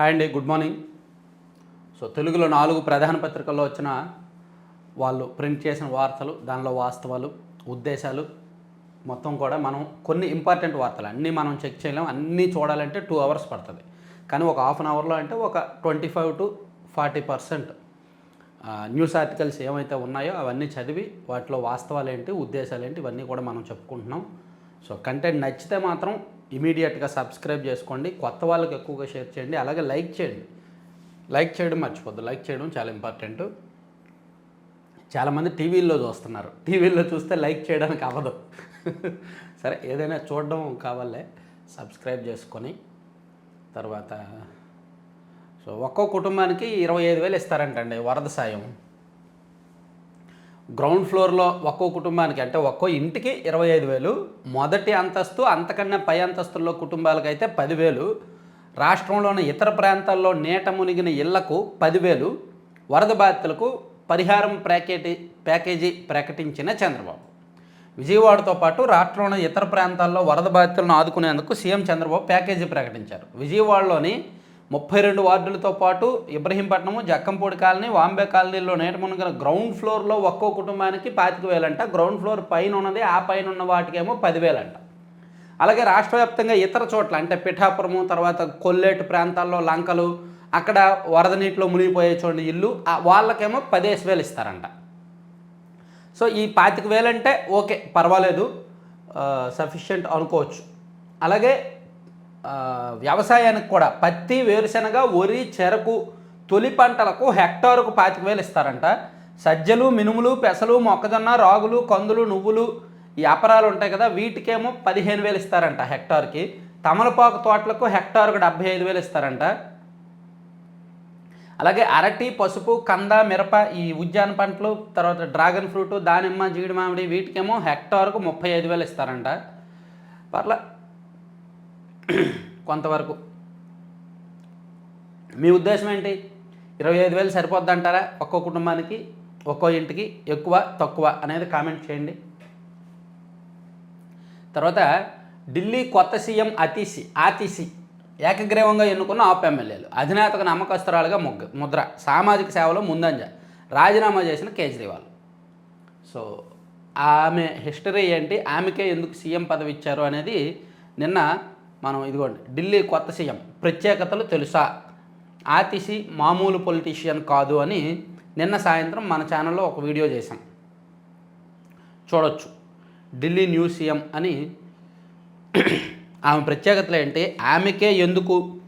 Hi అండి good morning. So తెలుగులో నాలుగు ప్రధాన పత్రికల్లో వచ్చిన వాళ్ళు ప్రింట్ చేసిన వార్తలు దానిలో వాస్తవాలు ఉద్దేశాలు మొత్తం కూడా మనం కొన్ని ఇంపార్టెంట్ వార్తలు అన్నీ మనం చెక్ చేయలేం అన్నీ చూడాలంటే టూ అవర్స్ పడుతుంది. కానీ ఒక హాఫ్ అన్ అవర్లో అంటే ఒక twenty five to forty percent news articles ఏమైతే ఉన్నాయో అవన్నీ చదివి వాటిలో వాస్తవాలు ఏంటి ఉద్దేశాలు ఏంటి ఇవన్నీ కూడా మనం చెప్పుకుంటున్నాం. సో కంటెంట్ నచ్చితే మాత్రం ఇమీడియట్గా సబ్స్క్రైబ్ చేసుకోండి. కొత్త వాళ్ళకి ఎక్కువగా షేర్ చేయండి. అలాగే లైక్ చేయండి. లైక్ చేయడం మర్చిపోద్దు. లైక్ చేయడం చాలా ఇంపార్టెంట్. చాలామంది టీవీల్లో చూస్తున్నారు. టీవీల్లో చూస్తే లైక్ చేయడానికి అవ్వదు. సరే ఏదైనా చూడడం కావాలే సబ్స్క్రైబ్ చేసుకొని తర్వాత సో ఒక్కో కుటుంబానికి ఇరవై ఐదు వేలు ఇస్తారంటండి వరద సాయం. గ్రౌండ్ ఫ్లోర్లో ఒక్కో కుటుంబానికి అంటే ఒక్కో ఇంటికి ఇరవై ఐదు వేలు మొదటి అంతస్తు అంతకన్నా పై అంతస్తుల్లో కుటుంబాలకైతే పదివేలు రాష్ట్రంలోని ఇతర ప్రాంతాల్లో నీట మునిగిన ఇళ్ళకు పదివేలు వరద బాధితులకు పరిహారం ప్యాకేజీ ప్యాకేజీ ప్రకటించిన చంద్రబాబు. విజయవాడతో పాటు రాష్ట్రంలోని ఇతర ప్రాంతాల్లో వరద బాధితులను ఆదుకునేందుకు సీఎం చంద్రబాబు ప్యాకేజీ ప్రకటించారు. విజయవాడలోని ముప్పై రెండు వార్డులతో పాటు ఇబ్రహీంపట్నము జక్కంపూడి కాలనీ వాంబే కాలనీలో నేట గ్రౌండ్ ఫ్లోర్లో ఒక్కో కుటుంబానికి పాతిక వేలంట. గ్రౌండ్ ఫ్లోర్ పైన ఉన్నది ఆ పైన ఉన్న వాటికేమో పదివేలంట. అలాగే రాష్ట్ర వ్యాప్తంగా ఇతర చోట్ల అంటే పిఠాపురము తర్వాత కొల్లేటు ప్రాంతాల్లో లంకలు అక్కడ వరద నీటిలో మునిగిపోయే చూడండి ఇల్లు వాళ్ళకేమో పదిహేను వేలు ఇస్తారంట. సో ఈ పాతిక వేలంటే ఓకే పర్వాలేదు సఫిషియెంట్ అనుకోవచ్చు. అలాగే వ్యవసాయానికి కూడా పత్తి వేరుశనగ వరి చెరకు తొలి పంటలకు హెక్టారుకు పాతిక వేలు ఇస్తారంట. సజ్జలు మినుములు పెసలు మొక్కజొన్న రాగులు కందులు నువ్వులు ఈ అపరాలు ఉంటాయి కదా వీటికేమో పదిహేను వేలు ఇస్తారంట హెక్టార్కి. తమలపాకు తోటలకు హెక్టార్కు డెబ్బై ఐదు వేలు ఇస్తారంట. అలాగే అరటి పసుపు కంద మిరప ఈ ఉద్యాన పంటలు తర్వాత డ్రాగన్ ఫ్రూట్ దానిమ్మ జీడి మామిడి వీటికేమో హెక్టార్కు ముప్పై ఐదు వేలు ఇస్తారంట. పర్లా కొంతవరకు. మీ ఉద్దేశం ఏంటి? ఇరవై ఐదు వేలు సరిపోద్ది అంటారా ఒక్కో కుటుంబానికి ఒక్కో ఇంటికి ఎక్కువ తక్కువ అనేది కామెంట్ చేయండి. తర్వాత ఢిల్లీ కొత్త సీఎం అతీసి ఆతిసి ఏకగ్రీవంగా ఎన్నుకున్న ఆప్ ఎమ్మెల్యేలు. అధినేతకు నమ్మకస్తురాలుగా ముగ్గ ముద్ర సామాజిక సేవలో ముందంజ రాజీనామా చేసిన కేజ్రీవాల్. సో ఆమె హిస్టరీ ఏంటి? ఆమెకే ఎందుకు సీఎం పదవి ఇచ్చారు అనేది నిన్న మనం ఇదిగోండి ఢిల్లీ కొత్త సీఎం. ప్రత్యేకతలు తెలుసా? ఆతిసి మామూలు పొలిటీషియన్ కాదు అని నిన్న సాయంత్రం మన ఛానల్లో ఒక వీడియో చేశాం. చూడొచ్చు. ఢిల్లీ న్యూ సీఎం అని ఆమె ప్రత్యేకతలు ఏంటి? ఆమెకే ఎందుకు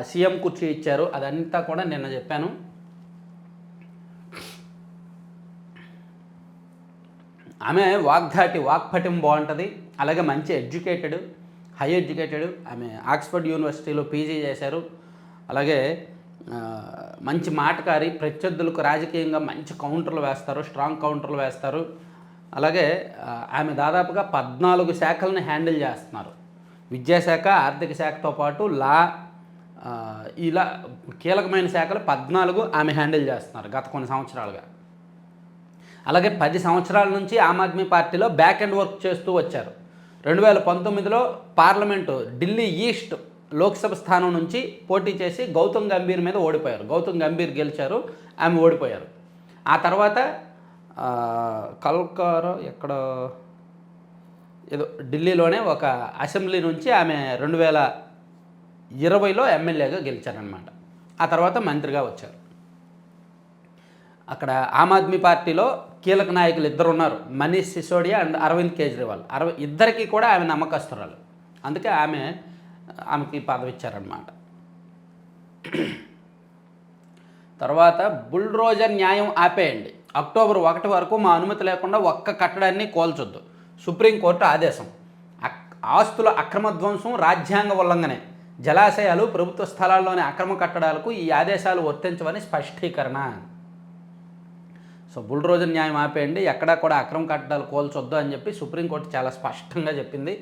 సీఎం కుర్చీ ఇచ్చారు? అదంతా కూడా నిన్న చెప్పాను. ఆమె వాగ్ధాటి వాక్పటిం బాగుంటుంది. అలాగే మంచి ఎడ్యుకేటెడ్ హై ఎడ్యుకేటెడ్ ఆమె ఆక్స్ఫర్డ్ యూనివర్సిటీలో పీజీ చేశారు. అలాగే మంచి మాటకారి ప్రత్యర్థులకు రాజకీయంగా మంచి కౌంటర్లు వేస్తారు స్ట్రాంగ్ కౌంటర్లు వేస్తారు. అలాగే ఆమె దాదాపుగా పద్నాలుగు శాఖలను హ్యాండిల్ చేస్తున్నారు. విద్యాశాఖ ఆర్థిక శాఖతో పాటు లా ఇలా కీలకమైన శాఖలు పద్నాలుగు ఆమె హ్యాండిల్ చేస్తున్నారు గత కొన్ని సంవత్సరాలుగా. అలాగే పది సంవత్సరాల నుంచి ఆమ్ ఆద్మీ పార్టీలో బ్యాక్ అండ్ వర్క్ చేస్తూ వచ్చారు. రెండు వేల పంతొమ్మిదిలో పార్లమెంటు ఢిల్లీ ఈస్ట్ లోక్సభ స్థానం నుంచి పోటీ చేసి గౌతమ్ గంభీర్ మీద ఓడిపోయారు. గౌతమ్ గంభీర్ గెలిచారు ఆమె ఓడిపోయారు. ఆ తర్వాత ఆ, కల్కారో ఎక్కడ? ఏదో ఢిల్లీలోనే ఒక అసెంబ్లీ నుంచి ఆమె రెండు వేల ఇరవైలో ఎమ్మెల్యేగా గెలిచారనమాట ఆ తర్వాత మంత్రిగా వచ్చారు. అక్కడ ఆమ్ ఆద్మీ పార్టీలో కీలక నాయకులు ఇద్దరు ఉన్నారు మనీష్ సిసోడియా అండ్ అరవింద్ కేజ్రీవాల్. అరవి ఇద్దరికి కూడా ఆమె నమ్మకస్తురాలు. అందుకే ఆమె ఆమెకి పదవి ఇచ్చారనమాట తర్వాత బుల్డ్రోజర్ న్యాయం ఆపేయండి. అక్టోబర్ ఒకటి వరకు మా అనుమతి లేకుండా ఒక్క కట్టడాన్ని కోల్చొద్దు. సుప్రీంకోర్టు ఆదేశం. అక్- ఆస్తుల అక్రమ ధ్వంసం రాజ్యాంగ ఉల్లంఘనే. జలాశయాలు ప్రభుత్వ స్థలాల్లోని అక్రమ కట్టడాలకు ఈ ఆదేశాలు వర్తించవని స్పష్టీకరణ. సో బుల్డ్రోజర్ న్యాయం ఆపేయండి ఎక్కడా కూడా అక్రమ కట్టడాలు కోల్చొద్దు అని చెప్పి సుప్రీంకోర్టు చాలా స్పష్టంగా చెప్పింది.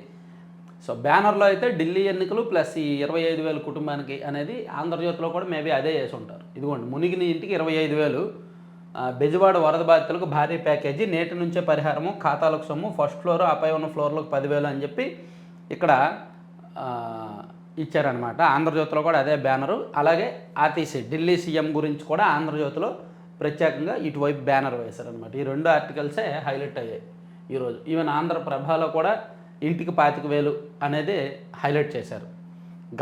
సో బ్యానర్లో అయితే ఢిల్లీ ఎన్నికలు ప్లస్ ఈ ఇరవై ఐదు వేలు కుటుంబానికి అనేది ఆంధ్రజ్యోతిలో కూడా మేబీ అదే చేసి ఉంటారు. ఇదిగోండి మునిగిన ఇంటికి ఇరవై ఐదు వేలు బెజవాడ వరద బాధితులకు భారీ ప్యాకేజీ నేటి నుంచే పరిహారము ఖాతాలకు సొమ్ము ఫస్ట్ ఫ్లోర్ ఆపై ఉన్న ఫ్లోర్లకు పదివేలు అని చెప్పి ఇక్కడ ఇచ్చారనమాట ఆంధ్రజ్యోతిలో కూడా అదే బ్యానరు. అలాగే ఆర్టీసీ ఢిల్లీ సీఎం గురించి కూడా ఆంధ్రజ్యోతిలో ప్రత్యేకంగా ఇటువైపు బ్యానర్ వేశారనమాట ఈ రెండు ఆర్టికల్సే హైలైట్ అయ్యాయి ఈరోజు. ఈవెన్ ఆంధ్రప్రభలో కూడా ఇంటికి పాతిక వేలు అనేది హైలైట్ చేశారు.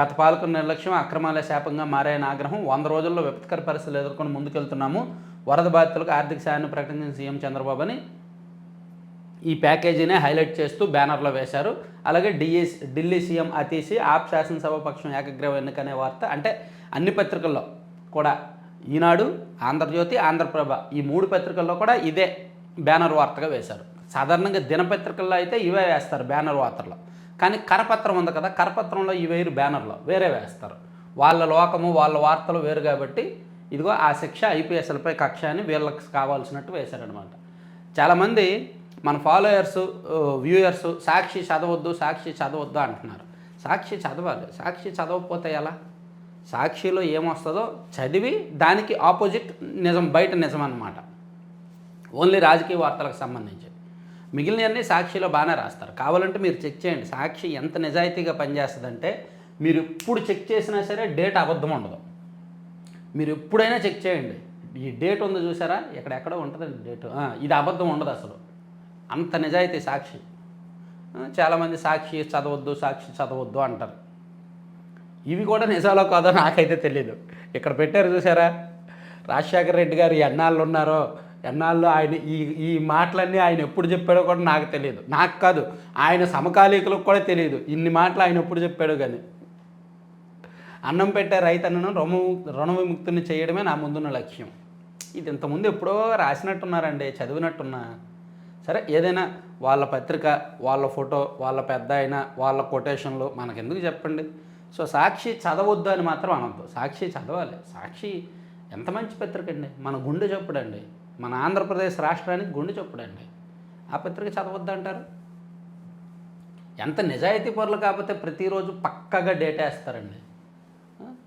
గత పాలకుల నిర్లక్ష్యం అక్రమాల శాపంగా మారాయన ఆగ్రహం వంద రోజుల్లో విపత్కర పరిస్థితులు ఎదుర్కొని ముందుకెళ్తున్నాము. వరద బాధితులకు ఆర్థిక సాయాన్ని ప్రకటించిన సీఎం చంద్రబాబు అని ఈ ప్యాకేజీనే హైలైట్ చేస్తూ బ్యానర్లో వేశారు. అలాగే డిఎస్ ఢిల్లీ సీఎం అతీసి ఆప్ శాసనసభ పక్షం ఏకగ్రీవ ఎన్నికనే వార్త అంటే అన్ని పత్రికల్లో కూడా ఈనాడు ఆంధ్రజ్యోతి ఆంధ్రప్రభ ఈ మూడు పత్రికల్లో కూడా ఇదే బ్యానర్ వార్తగా వేశారు. సాధారణంగా దినపత్రికల్లో అయితే ఇవే వేస్తారు బ్యానర్ వార్తల్లో. కానీ కరపత్రం ఉంది కదా కరపత్రంలో ఈ వేరు బ్యానర్లో వేరే వేస్తారు. వాళ్ళ లోకము వాళ్ళ వార్తలు వేరు కాబట్టి ఇదిగో ఆ శిక్ష ఐపీఎస్ఎల్పై కక్ష అని వీళ్ళకి కావాల్సినట్టు వేశారనమాట చాలామంది మన ఫాలోయర్స్ వ్యూయర్స్ సాక్షి చదవద్దు సాక్షి చదవద్దు అంటున్నారు. సాక్షి చదవాలి సాక్షి చదవకపోతే ఎలా? సాక్షిలో ఏమొస్తుందో చదివి దానికి ఆపోజిట్ నిజం బయట నిజం అన్నమాట. ఓన్లీ రాజకీయ వార్తలకు సంబంధించి. మిగిలినవన్నీ సాక్షిలో బాగానే రాస్తారు. కావాలంటే మీరు చెక్ చేయండి. సాక్షి ఎంత నిజాయితీగా పనిచేస్తుందంటే మీరు ఎప్పుడు చెక్ చేసినా సరే డేట్ అబద్ధం ఉండదు. మీరు ఎప్పుడైనా చెక్ చేయండి. ఈ డేట్ ఉంది చూసారా? ఎక్కడెక్కడో ఉంటుందండి డేట్. ఇది అబద్ధం ఉండదు అసలు. అంత నిజాయితీ సాక్షి. చాలామంది సాక్షి చదవద్దు సాక్షి చదవద్దు అంటారు. ఇవి కూడా నిజాలో కాదో నాకైతే తెలియదు ఇక్కడ పెట్టారు చూసారా? రాజశేఖర రెడ్డి గారు ఎన్నాళ్ళు ఉన్నారో ఎన్నాళ్ళు ఆయన ఈ ఈ మాటలన్నీ ఆయన ఎప్పుడు చెప్పాడో కూడా నాకు తెలియదు నాకు కాదు ఆయన సమకాలీకులకు కూడా తెలియదు ఇన్ని మాటలు ఆయన ఎప్పుడు చెప్పాడో కానీ. అన్నం పెట్టే రైతన్నను రుణ రుణ విముక్తిని చేయడమే నా ముందున్న లక్ష్యం. ఇది ఇంతకుముందు ఎప్పుడో రాసినట్టున్నారండి చదివినట్టున్నా. సరే ఏదైనా వాళ్ళ పత్రిక వాళ్ళ ఫోటో వాళ్ళ పెద్ద అయినా వాళ్ళ కొటేషన్లు మనకెందుకు చెప్పండి? సో సాక్షి చదవద్దు అని మాత్రం అనొద్దు. సాక్షి చదవాలి. సాక్షి ఎంత మంచి పత్రిక అండి మన గుండె చొప్పుడండి. మన ఆంధ్రప్రదేశ్ రాష్ట్రానికి గుండె చొప్పుడండి. ఆ పత్రిక చదవద్దు అంటారు? ఎంత నిజాయితీ పరులు కాకపోతే ప్రతిరోజు పక్కగా డేటా వేస్తారండి.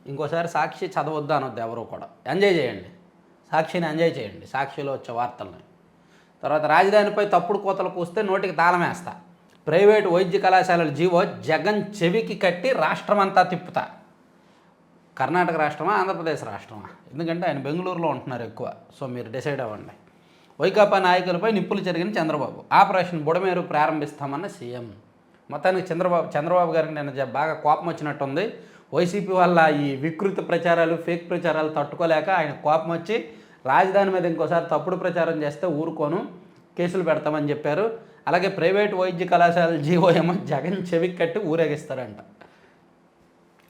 ఇంకోసారి సాక్షి చదవద్దు అనొద్దు ఎవరో కూడా. ఎంజాయ్ చేయండి. సాక్షిని ఎంజాయ్ చేయండి. సాక్షిలో వచ్చే వార్తల్ని. తర్వాత రాజధానిపై తప్పుడు కోతలు కూస్తే నోటికి తాళం వేస్తా. ప్రైవేటు వైద్య కళాశాలల జీవో జగన్ చెవికి కట్టి రాష్ట్రమంతా తిప్పుతా. కర్ణాటక రాష్ట్రమా ఆంధ్రప్రదేశ్ రాష్ట్రమా? ఎందుకంటే ఆయన బెంగళూరులో ఉంటున్నారు ఎక్కువ. సో మీరు డిసైడ్ అవ్వండి. వైకాపా నాయకులపై నిప్పులు జరిగిన చంద్రబాబు. ఆపరేషన్ బుడమేరు ప్రారంభిస్తామన్న సీఎం. మొత్తానికి చంద్రబాబు చంద్రబాబు గారికి నేను బాగా కోపం వచ్చినట్టుంది. వైసీపీ వల్ల ఈ వికృత ప్రచారాలు ఫేక్ ప్రచారాలు తట్టుకోలేక ఆయన కోపం వచ్చి రాజధాని మీద ఇంకోసారి తప్పుడు ప్రచారం చేస్తే ఊరుకోను కేసులు పెడతామని చెప్పారు. అలాగే ప్రైవేట్ వైద్య కళాశాల జీవోఎం జగన్ చెవికి కట్టి ఊరేగిస్తారంట.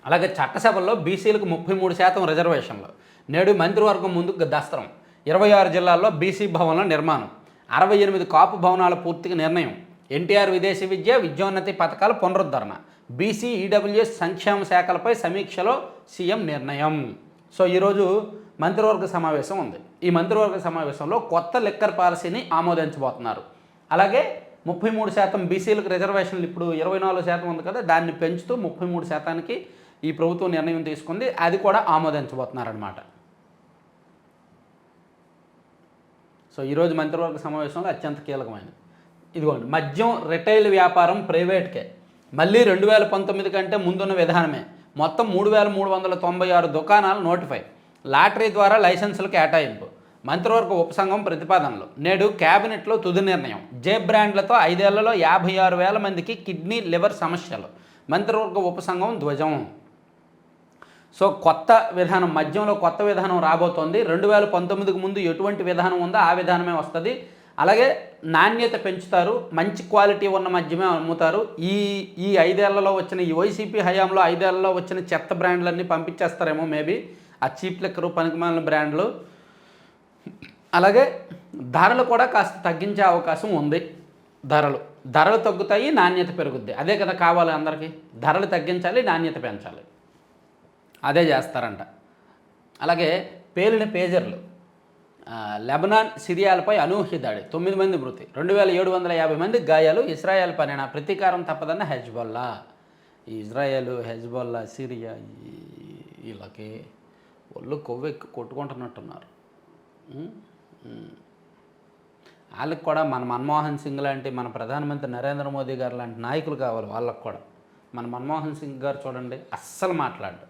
అలాగే చట్టసభల్లో బీసీలకు ముప్పై మూడు శాతం రిజర్వేషన్లు. నేడు మంత్రివర్గం ముందుకు దస్త్రం. ఇరవై ఆరు జిల్లాల్లో బీసీ భవన్ల నిర్మాణం. అరవై ఎనిమిది కాపు భవనాల పూర్తికి నిర్ణయం. ఎన్టీఆర్ విదేశీ విద్య విద్యోన్నతి పథకాల పునరుద్ధరణ. బీసీ ఈడబ్ల్యూఎస్ సంక్షేమ శాఖలపై సమీక్షలో సీఎం నిర్ణయం. సో ఈరోజు మంత్రివర్గ సమావేశం ఉంది. ఈ మంత్రివర్గ సమావేశంలో కొత్త లిక్కర్ పాలసీని ఆమోదించబోతున్నారు. అలాగే ముప్పై మూడు శాతం బీసీలకు రిజర్వేషన్లు ఇప్పుడు ఇరవై నాలుగు శాతం ఉంది కదా దాన్ని పెంచుతూ ముప్పై మూడు శాతానికి ఈ ప్రభుత్వం నిర్ణయం తీసుకుంది. అది కూడా ఆమోదించబోతున్నారనమాట సో ఈరోజు మంత్రివర్గ సమావేశంలో అత్యంత కీలకమైనది. ఇదిగోండి మద్యం రిటైల్ వ్యాపారం ప్రైవేట్కే. మళ్ళీ రెండు వేల పంతొమ్మిది కంటే ముందున్న విధానమే. మొత్తం మూడు వేల మూడు వందల తొంభై ఆరు దుకాణాలు నోటిఫై. లాటరీ ద్వారా లైసెన్సులు కేటాయింపు. మంత్రివర్గ ఉపసంఘం ప్రతిపాదనలు. నేడు కేబినెట్లో తుది నిర్ణయం. జే బ్రాండ్లతో ఐదేళ్ళలో యాభై ఆరు వేల మందికి కిడ్నీ లివర్ సమస్యలు. మంత్రివర్గ ఉపసంఘం ధ్వజం. సో కొత్త విధానం మద్యంలో కొత్త విధానం రాబోతోంది. రెండు వేల పంతొమ్మిదికి ముందు ఎటువంటి విధానం ఉందో ఆ విధానమే వస్తుంది. అలాగే నాణ్యత పెంచుతారు. మంచి క్వాలిటీ ఉన్న మద్యమే అమ్ముతారు. ఈ ఈ ఐదేళ్ళలో వచ్చిన ఈ వైసీపీ హయాంలో ఐదేళ్ళలో వచ్చిన చెత్త బ్రాండ్లన్నీ పంపించేస్తారేమో మేబీ. ఆ చీప్ లెక్కరు పనికిమాలిన బ్రాండ్లు. అలాగే ధరలు కూడా కాస్త తగ్గించే అవకాశం ఉంది. ధరలు. ధరలు తగ్గుతాయి నాణ్యత పెరుగుద్ది. అదే కదా కావాలి అందరికీ. ధరలు తగ్గించాలి నాణ్యత పెంచాలి. అదే చేస్తారంట. అలాగే పేలిన పేజర్లు. లెబనాన్ సిరియాలపై అనూహ్య దాడి. తొమ్మిది మంది మృతి. రెండు వేల ఏడు వందల యాభై మంది గాయాలు ఇస్రాయల్ పనిన? ప్రతీకారం తప్పదన్న హెజ్బొల్లా. ఈ ఇజ్రాయెల్ హెజ్బొల్లా సిరియా ఈ- వీళ్ళకి ఒళ్ళు కొవ్వెక్కి కొట్టుకుంటున్నట్టున్నారు. వాళ్ళకి కూడా మన మన్మోహన్ సింగ్ లాంటి మన ప్రధానమంత్రి నరేంద్ర మోదీ గారు లాంటి నాయకులు కావాలి వాళ్ళకు కూడా. మన మన్మోహన్ సింగ్ గారు చూడండి అస్సలు మాట్లాడు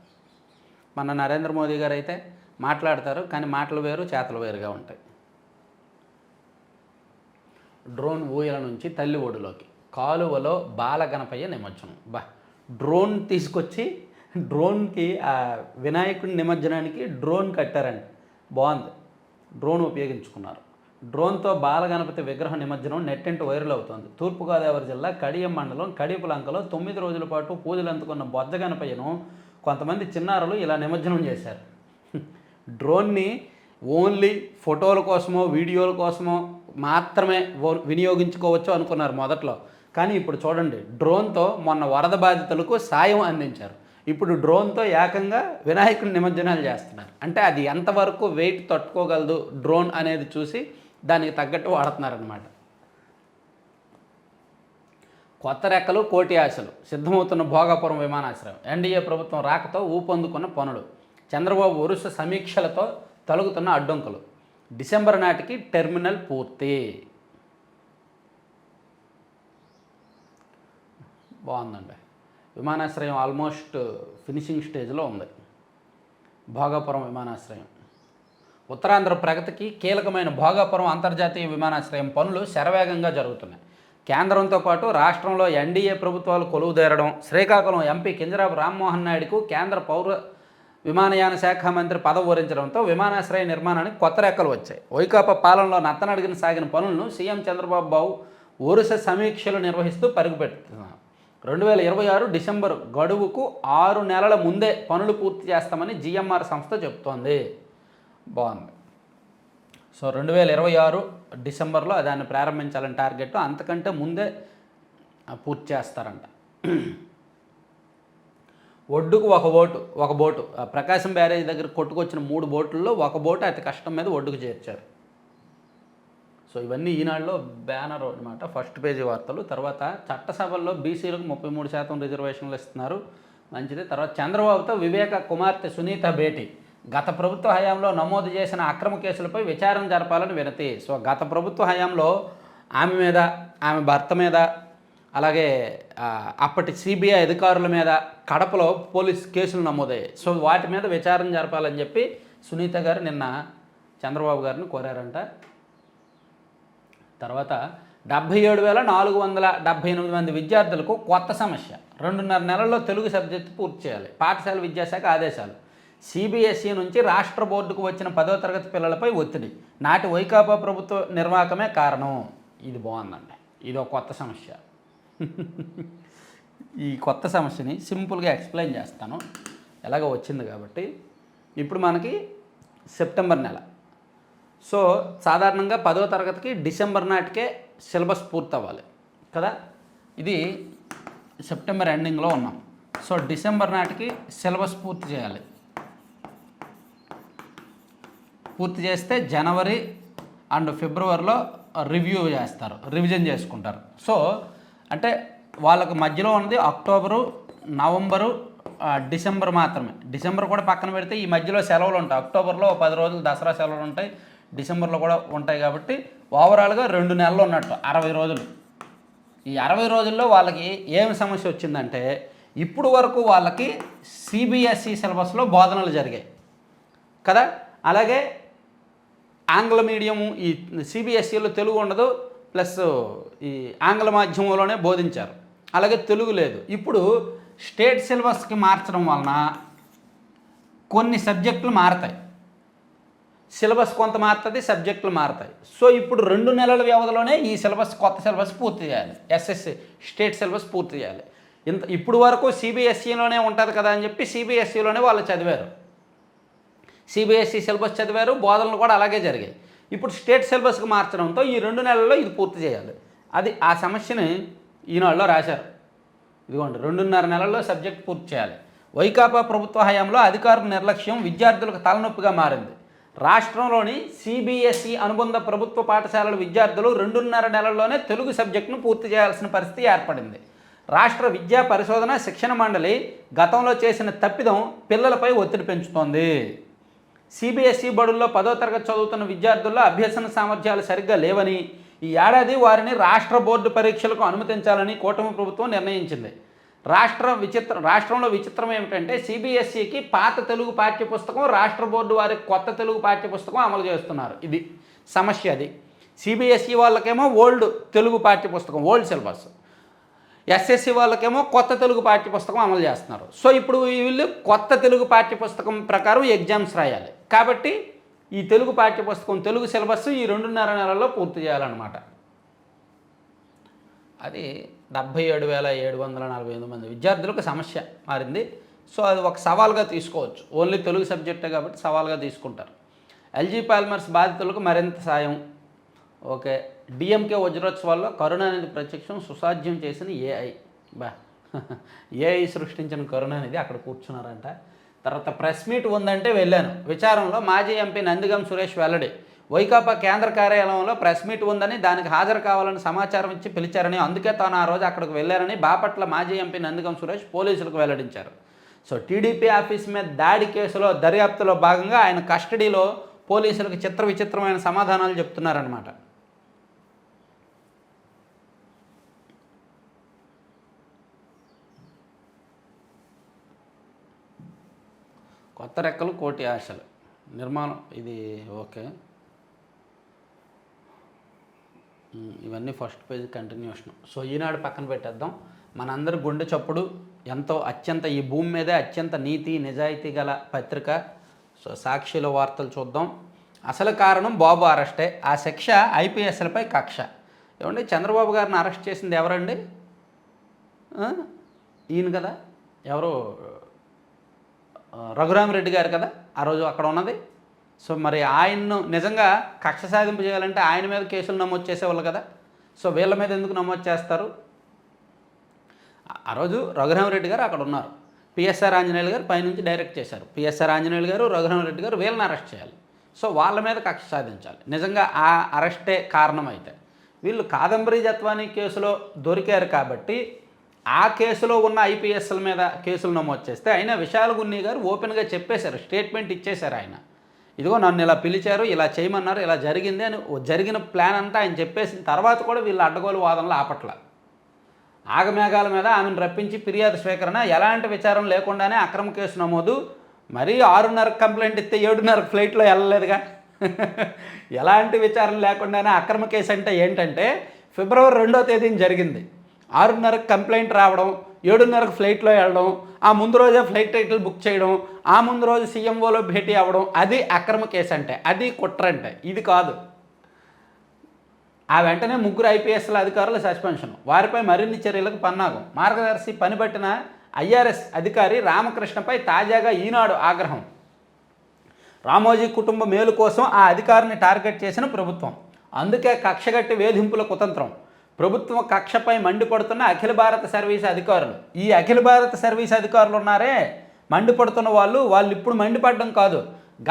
మన నరేంద్ర మోదీ గారు అయితే మాట్లాడతారు కానీ మాటలు వేరు చేతలు వేరుగా ఉంటాయి. డ్రోన్ ఊయల నుంచి తల్లి ఒడిలోకి కాలువలో బాలగణపయ్య నిమజ్జనం. బా డ్రోన్ తీసుకొచ్చి డ్రోన్కి ఆ వినాయకుడి నిమజ్జనానికి డ్రోన్ కట్టారండి బాగుంది. డ్రోన్ ఉపయోగించుకున్నారు. డ్రోన్తో బాలగణపతి విగ్రహ నిమజ్జనం నెట్టింటి వైరల్ అవుతోంది. తూర్పుగోదావరి జిల్లా కడియం మండలం కడిపులంకలో తొమ్మిది రోజుల పాటు పూజలు అందుకున్న బొజ్జ గణపయ్యను కొంతమంది చిన్నారులు ఇలా నిమజ్జనం చేశారు. డ్రోన్ని ఓన్లీ ఫోటోల కోసమో వీడియోల కోసమో మాత్రమే వినియోగించుకోవచ్చు అనుకున్నారు మొదట్లో. కానీ ఇప్పుడు చూడండి డ్రోన్తో మొన్న వరద బాధితులకు సాయం అందించారు. ఇప్పుడు డ్రోన్తో ఏకంగా వినాయకుని నిమజ్జనాలు చేస్తున్నారు. అంటే అది ఎంతవరకు వెయిట్ తట్టుకోగలదు? డ్రోన్ అనేది చూసి దానికి తగ్గట్టు వాడుతున్నారనమాట కొత్త రెక్కలు కోటి ఆశలు సిద్ధమవుతున్న భోగాపురం విమానాశ్రయం ఎన్డీఏ ప్రభుత్వం రాకతో ఊపందుకున్న పనులు చంద్రబాబు వరుస సమీక్షలతో తొలగుతున్న అడ్డంకులు. డిసెంబర్ నాటికి టెర్మినల్ పూర్తి. బాగుందండి. విమానాశ్రయం ఆల్మోస్ట్ ఫినిషింగ్ స్టేజ్లో ఉంది. భోగాపురం విమానాశ్రయం. ఉత్తరాంధ్ర ప్రగతికి కీలకమైన భోగాపురం అంతర్జాతీయ విమానాశ్రయం పనులు శరవేగంగా జరుగుతున్నాయి. కేంద్రంతో పాటు రాష్ట్రంలో ఎన్డీఏ ప్రభుత్వాలు కొలువుదేరడం శ్రీకాకుళం ఎంపీ కింజరాపు రామ్మోహన్ నాయుడుకు కేంద్ర పౌర విమానయాన శాఖ మంత్రి పదవి వరించడంతో విమానాశ్రయ నిర్మాణానికి కొత్త రెక్కలు వచ్చాయి. వైకాపా పాలనలో నత్తనడిగిన సాగిన పనులను సీఎం చంద్రబాబు బాబు వరుస సమీక్షలు నిర్వహిస్తూ పరుగుపెడుతున్నారు. రెండు వేల ఇరవై ఆరు డిసెంబర్ గడువుకు ఆరు నెలల ముందే పనులు పూర్తి చేస్తామని జిఎంఆర్ సంస్థ చెప్తోంది. బాగుంది. సో రెండు వేల ఇరవై ఆరు డిసెంబర్లో దాన్ని ప్రారంభించాలని టార్గెట్ అంతకంటే ముందే పూర్తి చేస్తారంట. ఒడ్డుకు ఒక బోటు ఒక బోటు ఆ ప్రకాశం బ్యారేజ్ దగ్గర కొట్టుకొచ్చిన మూడు బోట్లలో ఒక బోటు అతి కష్టం మీద ఒడ్డుకు చేర్చారు. సో ఇవన్నీ ఈనాడులో బ్యానర్ అనమాట ఫస్ట్ పేజీ వార్తలు. తర్వాత చట్టసభల్లో బీసీలకు ముప్పై మూడు శాతం రిజర్వేషన్లు ఇస్తున్నారు. మంచిది. తర్వాత చంద్రబాబుతో వివేక కుమార్తె సునీత భేటీ. గత ప్రభుత్వ హయాంలో నమోదు చేసిన అక్రమ కేసులపై విచారణ జరపాలని వినతి. సో గత ప్రభుత్వ హయాంలో ఆమె మీద ఆమె భర్త మీద అలాగే అప్పటి సిబిఐ అధికారుల మీద కడపలో పోలీస్ కేసులు నమోదయ్యాయి. సో వాటి మీద విచారణ జరపాలని చెప్పి సునీత గారు నిన్న చంద్రబాబు గారిని కోరారంట. తర్వాత డెబ్భై ఏడు వేల నాలుగు వందల డెబ్భై ఎనిమిది మంది విద్యార్థులకు కొత్త సమస్య. రెండున్నర నెలల్లో తెలుగు సబ్జెక్టు పూర్తి చేయాలి. పాఠశాల విద్యాశాఖ ఆదేశాలు. సిబిఎస్ఈ నుంచి రాష్ట్ర బోర్డుకు వచ్చిన పదో తరగతి పిల్లలపై ఒత్తిడి. నాటి వైకాపా ప్రభుత్వ నిర్వాహకమే కారణం. ఇది బాగుందండి. ఇది ఒక కొత్త సమస్య. ఈ కొత్త సమస్యని సింపుల్గా ఎక్స్ప్లెయిన్ చేస్తాను. ఎలాగో వచ్చింది కాబట్టి. ఇప్పుడు మనకి సెప్టెంబర్ నెల. సో సాధారణంగా పదో తరగతికి డిసెంబర్ నాటికే సిలబస్ పూర్తి అవ్వాలి కదా? ఇది సెప్టెంబర్ ఎండింగ్లో ఉన్నాం. సో డిసెంబర్ నాటికి సిలబస్ పూర్తి చేయాలి. పూర్తి చేస్తే జనవరి అండ్ ఫిబ్రవరిలో రివ్యూ చేస్తారు రివిజన్ చేసుకుంటారు. సో అంటే వాళ్ళకు మధ్యలో ఉన్నది అక్టోబరు నవంబరు డిసెంబర్ మాత్రమే. డిసెంబర్ కూడా పక్కన పెడితే ఈ మధ్యలో సెలవులు ఉంటాయి. అక్టోబర్లో పది రోజులు దసరా సెలవులు ఉంటాయి. డిసెంబర్లో కూడా ఉంటాయి కాబట్టి ఓవరాల్గా రెండు నెలలు ఉన్నట్టు అరవై రోజులు. ఈ అరవై రోజుల్లో వాళ్ళకి ఏమి సమస్య వచ్చిందంటే ఇప్పుడు వరకు వాళ్ళకి సిబిఎస్ఈ సిలబస్లో బోధనలు జరిగాయి. కదా? అలాగే ఆంగ్ల మీడియం ఈ సిబిఎస్ఈలో తెలుగు ఉండదు ప్లస్ ఈ ఆంగ్ల మాధ్యమంలోనే బోధించారు. అలాగే తెలుగు లేదు. ఇప్పుడు స్టేట్ సిలబస్కి మార్చడం వలన కొన్ని సబ్జెక్టులు మారతాయి. సిలబస్ కొంత మారుతుంది సబ్జెక్టులు మారుతాయి. సో ఇప్పుడు రెండు నెలల వ్యవధిలోనే ఈ సిలబస్ కొత్త సిలబస్ పూర్తి చేయాలి. ఎస్ఎస్సి స్టేట్ సిలబస్ పూర్తి చేయాలి. ఇంత ఇప్పుడు వరకు సిబిఎస్ఈలోనే ఉంటుంది కదా అని చెప్పి సిబిఎస్ఈలోనే వాళ్ళు చదివారు. సిబిఎస్ఈ సిలబస్ చదివారు బోధనలు కూడా అలాగే జరిగాయి. ఇప్పుడు స్టేట్ సిలబస్కి మార్చడంతో ఈ రెండు నెలల్లో ఇది పూర్తి చేయాలి. అది ఆ సమస్యని ఈనాడులో రాశారు. ఇదిగోండి రెండున్నర నెలల్లో సబ్జెక్ట్ పూర్తి చేయాలి. వైకాపా ప్రభుత్వ హయాంలో అధికారుల నిర్లక్ష్యం విద్యార్థులకు తలనొప్పిగా మారింది. రాష్ట్రంలోని సిబిఎస్ఈ అనుబంధ ప్రభుత్వ పాఠశాలల విద్యార్థులు రెండున్నర నెలల్లోనే తెలుగు సబ్జెక్టును పూర్తి చేయాల్సిన పరిస్థితి ఏర్పడింది. రాష్ట్ర విద్యా పరిశోధన శిక్షణ మండలి గతంలో చేసిన తప్పిదం పిల్లలపై ఒత్తిడి పెంచుతోంది. సిబిఎస్ఈ బడుల్లో పదో తరగతి చదువుతున్న విద్యార్థుల్లో అభ్యసన సామర్థ్యాలు సరిగ్గా లేవని ఈ ఏడాది వారిని రాష్ట్ర బోర్డు పరీక్షలకు అనుమతించాలని కూటమి ప్రభుత్వం నిర్ణయించింది. రాష్ట్రం విచిత్ర రాష్ట్రంలో విచిత్రం ఏమిటంటే సిబిఎస్ఈకి పాత తెలుగు పాఠ్యపుస్తకం రాష్ట్ర బోర్డు వారికి కొత్త తెలుగు పాఠ్యపుస్తకం అమలు చేస్తున్నారు. ఇది సమస్య అది. సిబిఎస్ఈ వాళ్ళకేమో ఓల్డ్ తెలుగు పాఠ్యపుస్తకం ఓల్డ్ సిలబస్. ఎస్ఎస్సి వాళ్ళకేమో కొత్త తెలుగు పాఠ్యపుస్తకం అమలు చేస్తున్నారు. సో ఇప్పుడు వీళ్ళు కొత్త తెలుగు పాఠ్యపుస్తకం ప్రకారం ఎగ్జామ్స్ రాయాలి. కాబట్టి ఈ తెలుగు పాఠ్యపుస్తకం తెలుగు సిలబస్ ఈ రెండున్నర నెలల్లో పూర్తి చేయాలన్నమాట. అది డెబ్భై ఏడు వేల ఏడు వందల నలభై ఎనిమిది మంది విద్యార్థులకు సమస్య మారింది. సో అది ఒక సవాల్గా తీసుకోవచ్చు. ఓన్లీ తెలుగు సబ్జెక్టే కాబట్టి సవాల్గా తీసుకుంటారు. ఎల్జీ పాల్మర్స్ బాధితులకు మరింత సాయం. ఓకే. డిఎంకే వజ్రోత్సవాల్లో అనేది ప్రత్యక్షం సుసాధ్యం చేసిన ఏఐ. బా. ఏఐ సృష్టించిన కరుణానిధి అక్కడ కూర్చున్నారంట. తర్వాత ప్రెస్ మీట్ ఉందంటే వెళ్ళాను. విచారంలో మాజీ ఎంపీ నందిగం సురేష్ వెల్లడి. వైకాపా కేంద్ర కార్యాలయంలో ప్రెస్ మీట్ ఉందని దానికి హాజరు కావాలని సమాచారం ఇచ్చి పిలిచారని అందుకే తాను ఆ రోజు అక్కడికి వెళ్ళారని బాపట్ల మాజీ ఎంపీ నందిగం సురేష్ పోలీసులకు వెల్లడించారు. సో టీడీపీ ఆఫీస్ మీద దాడి కేసులో దర్యాప్తులో భాగంగా ఆయన కస్టడీలో పోలీసులకు చిత్ర విచిత్రమైన సమాధానాలు చెప్తున్నారనమాట కొత్త రెక్కలు కోటి ఆశలు. నిర్మాణం ఇది ఓకే. ఇవన్నీ first page continuation. So Eenadu పక్కన పెట్టేద్దాం. మనందరి గుండె చప్పుడు ఎంతో అత్యంత ఈ భూమి మీదే అత్యంత నీతి నిజాయితీ గల పత్రిక. సో సాక్షిలో వార్తలు చూద్దాం. అసలు కారణం బాబు అరెస్టే. ఆ శిక్ష ఐపీఎస్లపై కక్ష. ఏమండి చంద్రబాబు గారిని అరెస్ట్ చేసింది ఎవరండి? ఈయన కదా? ఎవరు ఆ, రఘురామరెడ్డి గారు కదా? ఆ రోజు అక్కడ ఉన్నది? సో మరి ఆయన్ను నిజంగా కక్ష సాధింపు చేయాలంటే ఆయన మీద కేసులు నమోదు చేసేవాళ్ళు కదా. సో వీళ్ళ మీద ఎందుకు నమోదు చేస్తారు? ఆ- రోజు రఘురామరెడ్డి గారు అక్కడ ఉన్నారు. పిఎస్ఆర్ ఆంజనేయులు గారు పైనుంచి డైరెక్ట్ చేశారు. పిఎస్ఆర్ ఆంజనేయులు గారు రఘురామరెడ్డి గారు వీళ్ళని అరెస్ట్ చేయాలి. సో వాళ్ళ మీద కక్ష సాధించాలి. నిజంగా ఆ అరెస్టే కారణం అయితే వీళ్ళు కాదంబరి జత్వానీ కేసులో దొరికారు కాబట్టి ఆ కేసులో ఉన్న ఐపీఎస్ల మీద కేసులు నమోదు చేస్తే అయినా విశాల్ గున్ని గారు ఓపెన్గా చెప్పేశారు స్టేట్మెంట్ ఇచ్చేశారు ఆయన. ఇదిగో నన్ను ఇలా పిలిచారు ఇలా చేయమన్నారు ఇలా జరిగింది అని ఓ జరిగిన ప్లాన్ అంతా ఆయన చెప్పేసిన తర్వాత కూడా వీళ్ళు అడ్డగోలు వాదనలు ఆపట్ల. ఆగమేఘాల మీద ఆమెను రప్పించి ఫిర్యాదు స్వీకరణ ఎలాంటి విచారం లేకుండానే అక్రమ కేసు నమోదు. మరీ ఆరున్నర కంప్లైంట్ ఇస్తే ఏడున్నర ఫ్లైట్లో వెళ్ళలేదుగా. ఎలాంటి విచారణ లేకుండానే అక్రమ కేసు అంటే ఏంటంటే ఫిబ్రవరి రెండో తేదీన జరిగింది. ఆరున్నరకు కంప్లైంట్ రావడం ఏడున్నరకు ఫ్లైట్లో వెళ్ళడం ఆ ముందు రోజే ఫ్లైట్ టైటిల్ బుక్ చేయడం ఆ ముందు రోజు సీఎంఓలో భేటీ అవ్వడం అది అక్రమ కేసు అంటే అది కుట్ర అంటే ఇది కాదు. ఆ వెంటనే ముగ్గురు ఐపీఎస్ల అధికారుల సస్పెన్షన్. వారిపై మరిన్ని చర్యలకు పన్నాగం. మార్గదర్శి పనిబట్టిన ఐఆర్ఎస్ అధికారి రామకృష్ణపై తాజాగా ఈనాడు ఆగ్రహం. రామోజీ కుటుంబ మేలు కోసం ఆ అధికారిని టార్గెట్ చేసిన ప్రభుత్వం. అందుకే కక్షగట్టి వేధింపుల కుతంత్రం. ప్రభుత్వం కక్షపై మండిపడుతున్న అఖిల భారత సర్వీస్ అధికారులు. ఈ అఖిల భారత సర్వీస్ అధికారులు ఉన్నారే? మండిపడుతున్న వాళ్ళు వాళ్ళు ఇప్పుడు మండిపడడం కాదు.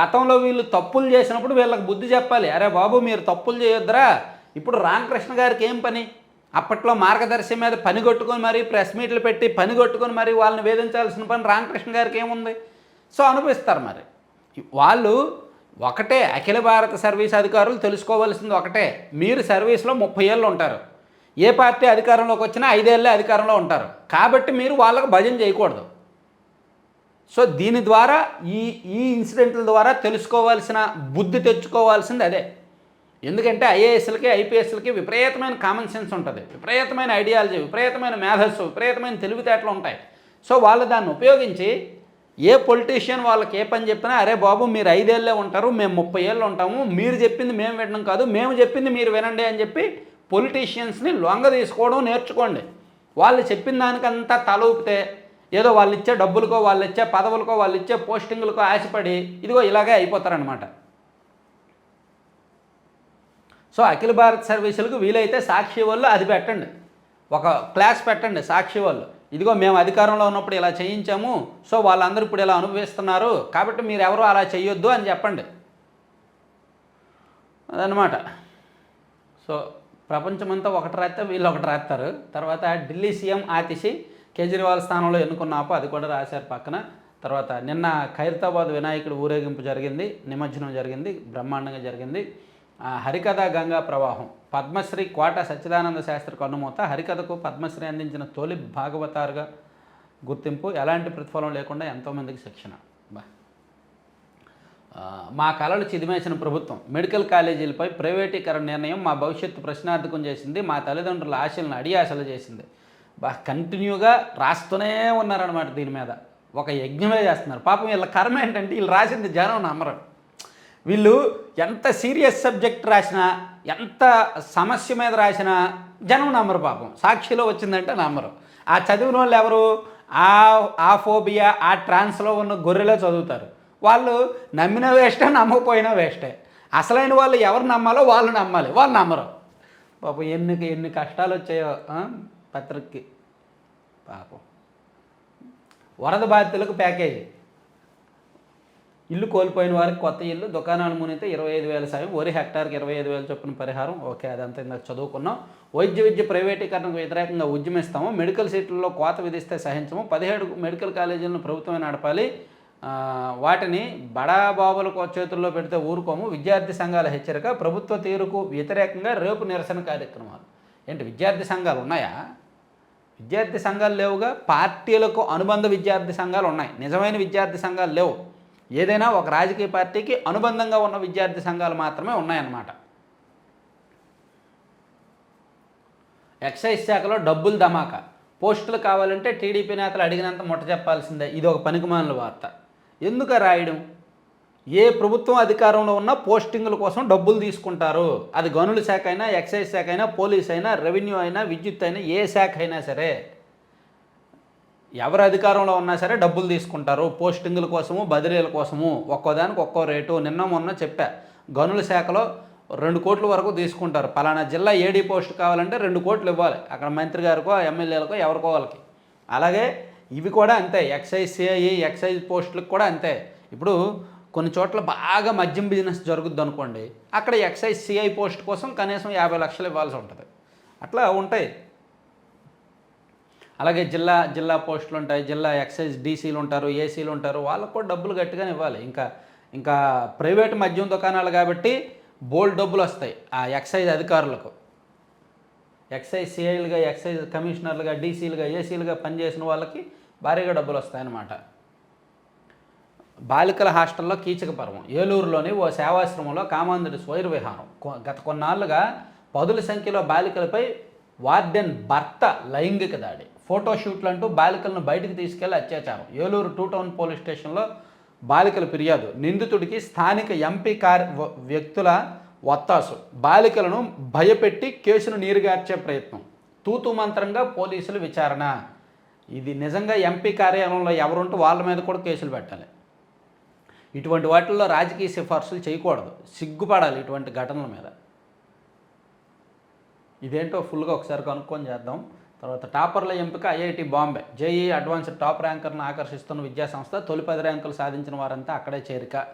గతంలో వీళ్ళు తప్పులు చేసినప్పుడు వీళ్ళకి బుద్ధి చెప్పాలి. అరే బాబు మీరు తప్పులు చేయొద్దురా. ఇప్పుడు రామకృష్ణ గారికి ఏం పని? అప్పట్లో మార్గదర్శి మీద పని కొట్టుకొని మరీ ప్రెస్ మీట్లు పెట్టి పని కొట్టుకొని మరీ వాళ్ళని వేధించాల్సిన పని రామకృష్ణ గారికి ఏముంది? సో అనిపిస్తారు మరి. వాళ్ళు ఒకటే అఖిల భారత సర్వీస్ అధికారులు తెలుసుకోవాల్సింది ఒకటే. మీరు సర్వీస్లో ముప్పై ఏళ్ళు ఉంటారు. ఏ పార్టీ అధికారంలోకి వచ్చినా ఐదేళ్ళే అధికారంలో ఉంటారు. కాబట్టి మీరు వాళ్ళకు భజన చేయకూడదు. సో దీని ద్వారా ఈ ఈ ఇన్సిడెంట్ల ద్వారా తెలుసుకోవాల్సిన బుద్ధి తెచ్చుకోవాల్సింది అదే. ఎందుకంటే ఐఏఎస్లకి ఐపీఎస్లకి విపరీతమైన కామన్ సెన్స్ ఉంటుంది. విపరీతమైన ఐడియాలజీ విపరీతమైన మేధస్సు విపరీతమైన తెలివితేటలు ఉంటాయి. సో వాళ్ళు దాన్ని ఉపయోగించి ఏ పొలిటీషియన్ వాళ్ళకి ఏ పని చెప్పినా అరే బాబు మీరు ఐదేళ్ళే ఉంటారు మేము ముప్పై ఏళ్ళు ఉంటాము మీరు చెప్పింది మేము వినడం కాదు మేము చెప్పింది మీరు వినండి అని చెప్పి పొలిటీషియన్స్ని లొంగ తీసుకోవడం నేర్చుకోండి. వాళ్ళు చెప్పిన దానికంతా తల ఊపితే ఏదో వాళ్ళు ఇచ్చే డబ్బులకో వాళ్ళు ఇచ్చే పదవులకో వాళ్ళు ఇచ్చే పోస్టింగులకో ఆశపడి ఇదిగో ఇలాగే అయిపోతారనమాట సో అఖిల భారత్ సర్వీసులకు వీలైతే సాక్షి వాళ్ళు అది పెట్టండి. ఒక క్లాస్ పెట్టండి సాక్షి వాళ్ళు. ఇదిగో మేము అధికారంలో ఉన్నప్పుడు ఇలా చేయించాము సో వాళ్ళందరూ ఇప్పుడు ఇలా అనుభవిస్తున్నారు కాబట్టి మీరు ఎవరు అలా చేయొద్దు అని చెప్పండి. అదనమాట సో ప్రపంచమంతా ఒకటి రాస్తే వీళ్ళు ఒకటి రాస్తారు. తర్వాత ఢిల్లీ సీఎం ఆతిషి కేజ్రీవాల్ స్థానంలో ఎన్నుకున్నాపు అది కూడా రాశారు పక్కన. తర్వాత నిన్న ఖైరతాబాద్ వినాయకుడు ఊరేగింపు జరిగింది నిమజ్జనం జరిగింది బ్రహ్మాండంగా జరిగింది. హరికథ గంగా ప్రవాహం. పద్మశ్రీ కోట సచ్చిదానంద శాస్త్రి కన్నుమూత హరికథకు పద్మశ్రీ అందించిన తొలి భాగవతారుగా గుర్తింపు. ఎలాంటి ప్రతిఫలం లేకుండా ఎంతోమందికి శిక్షణ. మా కళలు చిదిమేసిన ప్రభుత్వం. మెడికల్ కాలేజీలపై ప్రైవేటీకరణ నిర్ణయం మా భవిష్యత్తు ప్రశ్నార్థకం చేసింది. మా తల్లిదండ్రుల ఆశలను అడియాశలు చేసింది. బా కంటిన్యూగా రాస్తూనే ఉన్నారనమాట దీని మీద. ఒక యజ్ఞమే చేస్తున్నారు. పాపం వీళ్ళ కర్మ ఏంటంటే వీళ్ళు రాసింది జనం నమ్మరు. వీళ్ళు ఎంత సీరియస్ సబ్జెక్ట్ రాసినా ఎంత సమస్య మీద రాసినా జనం నమ్మరు పాపం. సాక్షిలో వచ్చిందంటే నమ్మరు. ఆ చదివిన వాళ్ళు ఎవరు? ఆ ఆ ఫోబియా ఆ ట్రాన్స్లో ఉన్న గొర్రెలే చదువుతారు. వాళ్ళు నమ్మిన వేస్టే నమ్మకపోయినా వేస్టే. అసలైన వాళ్ళు ఎవరు నమ్మాలో వాళ్ళు నమ్మాలి. వాళ్ళు నమ్మరు. పాపం ఎన్ని ఎన్ని కష్టాలు వచ్చాయో పత్రికకి. పాపం. వరద బాధితులకు ప్యాకేజీ. ఇల్లు కోల్పోయిన వారికి కొత్త ఇల్లు దుకాణాలు మునిగితే ఇరవై ఐదు వేల సాయం వరి హెక్టార్కి ఇరవై ఐదు వేల చొప్పున పరిహారం. ఓకే అదంతా ఇందాక చదువుకున్నాం. వైద్య విద్య ప్రైవేటీకరణకు వ్యతిరేకంగా ఉద్యమిస్తాము. మెడికల్ సీట్లలో కోత విధిస్తే సహించము. పదిహేడు మెడికల్ కాలేజీలను ప్రభుత్వమే నడపాలి. వాటిని బడాబాబుల చేతుల్లో పెడితే ఊరుకోము. విద్యార్థి సంఘాల హెచ్చరిక ప్రభుత్వ తీరుకు వ్యతిరేకంగా రేపు నిరసన కార్యక్రమాలు. ఏంటి విద్యార్థి సంఘాలు ఉన్నాయా? విద్యార్థి సంఘాలు లేవుగా పార్టీలకు అనుబంధ విద్యార్థి సంఘాలు ఉన్నాయి. నిజమైన విద్యార్థి సంఘాలు లేవు. ఏదైనా ఒక రాజకీయ పార్టీకి అనుబంధంగా ఉన్న విద్యార్థి సంఘాలు మాత్రమే ఉన్నాయన్నమాట. ఎక్సైజ్ శాఖలో డబ్బులు ధమాకా. పోస్టులు కావాలంటే టీడీపీ నేతలు అడిగినంత ముట్ట చెప్పాల్సిందే. ఇది ఒక పనికిమానుల వార్త. ఎందుకు రాయడం? ఏ ప్రభుత్వం అధికారంలో ఉన్నా పోస్టింగుల కోసం డబ్బులు తీసుకుంటారు. అది గనుల శాఖ అయినా ఎక్సైజ్ శాఖ అయినా పోలీస్ అయినా రెవెన్యూ అయినా విద్యుత్ అయినా ఏ శాఖ అయినా సరే ఎవరు అధికారంలో ఉన్నా సరే డబ్బులు తీసుకుంటారు. పోస్టింగుల కోసము బదిలీల కోసము ఒక్కోదానికి ఒక్కో రేటు. నిన్న మొన్న చెప్పా గనుల శాఖలో రెండు కోట్ల వరకు తీసుకుంటారు. పలానా జిల్లా ఏడీ పోస్ట్ కావాలంటే రెండు కోట్లు ఇవ్వాలి. అక్కడ మంత్రి గారికో ఎమ్మెల్యేలకో ఎవరికో వాళ్ళకి. అలాగే ఇవి కూడా అంతే. ఎక్సైజ్ సిఐ ఎక్సైజ్ పోస్టులకు కూడా అంతే. ఇప్పుడు కొన్ని చోట్ల బాగా మద్యం బిజినెస్ జరుగుద్ది అనుకోండి అక్కడ ఎక్సైజ్ సిఐ పోస్ట్ కోసం కనీసం యాభై లక్షలు ఇవ్వాల్సి ఉంటుంది. అట్లా ఉంటాయి. అలాగే జిల్లా జిల్లా పోస్టులు ఉంటాయి జిల్లా ఎక్సైజ్ డీసీలు ఉంటారు ఏసీలు ఉంటారు వాళ్ళకు కూడా డబ్బులు గట్టిగానే ఇవ్వాలి. ఇంకా ఇంకా ప్రైవేట్ మద్యం దుకాణాలు కాబట్టి బోల్డ్ డబ్బులు వస్తాయి ఆ ఎక్సైజ్ అధికారులకు. ఎక్సైజ్ సిఐలుగా ఎక్సైజ్ కమిషనర్లుగా డీసీలుగా ఏసీలుగా పనిచేసిన వాళ్ళకి భారీగా డబ్బులు వస్తాయన్నమాట. బాలికల హాస్టల్లో కీచక పర్వం. ఏలూరులోని ఓ సేవాశ్రమంలో కామాంధుడి స్వైర్ విహారం కొ- గత కొన్నాళ్ళుగా పదుల సంఖ్యలో బాలికలపై వార్డెన్ భర్త లైంగిక దాడి. ఫోటోషూట్లు అంటూ బాలికలను బయటికి తీసుకెళ్ళి అత్యాచారం. ఏలూరు టూ టౌన్ పోలీస్ స్టేషన్లో బాలికల ఫిర్యాదు. నిందితుడికి స్థానిక ఎంపీ కార్ వ్యక్తుల వత్తాసు. బాలికలను భయపెట్టి కేసును నీరుగార్చే ప్రయత్నం. తూతు మంత్రంగా పోలీసులు విచారణ. ఇది నిజంగా ఎంపీ కార్యాలయంలో ఎవరుంటే వాళ్ళ మీద కూడా కేసులు పెట్టాలి. ఇటువంటి వాటిల్లో రాజకీయ సిఫార్సులు చేయకూడదు. సిగ్గుపడాలి ఇటువంటి ఘటనల మీద. ఇదేంటో ఫుల్గా ఒకసారి కనుక్కొని చేద్దాం. తర్వాత టాపర్ల ఎంపిక IIT Bombay. JEE advanced top ర్యాంకర్ను ఆకర్షిస్తున్న విద్యాసంస్థ తొలి పది ర్యాంకులు సాధించిన వారంతా అక్కడే చేరిక.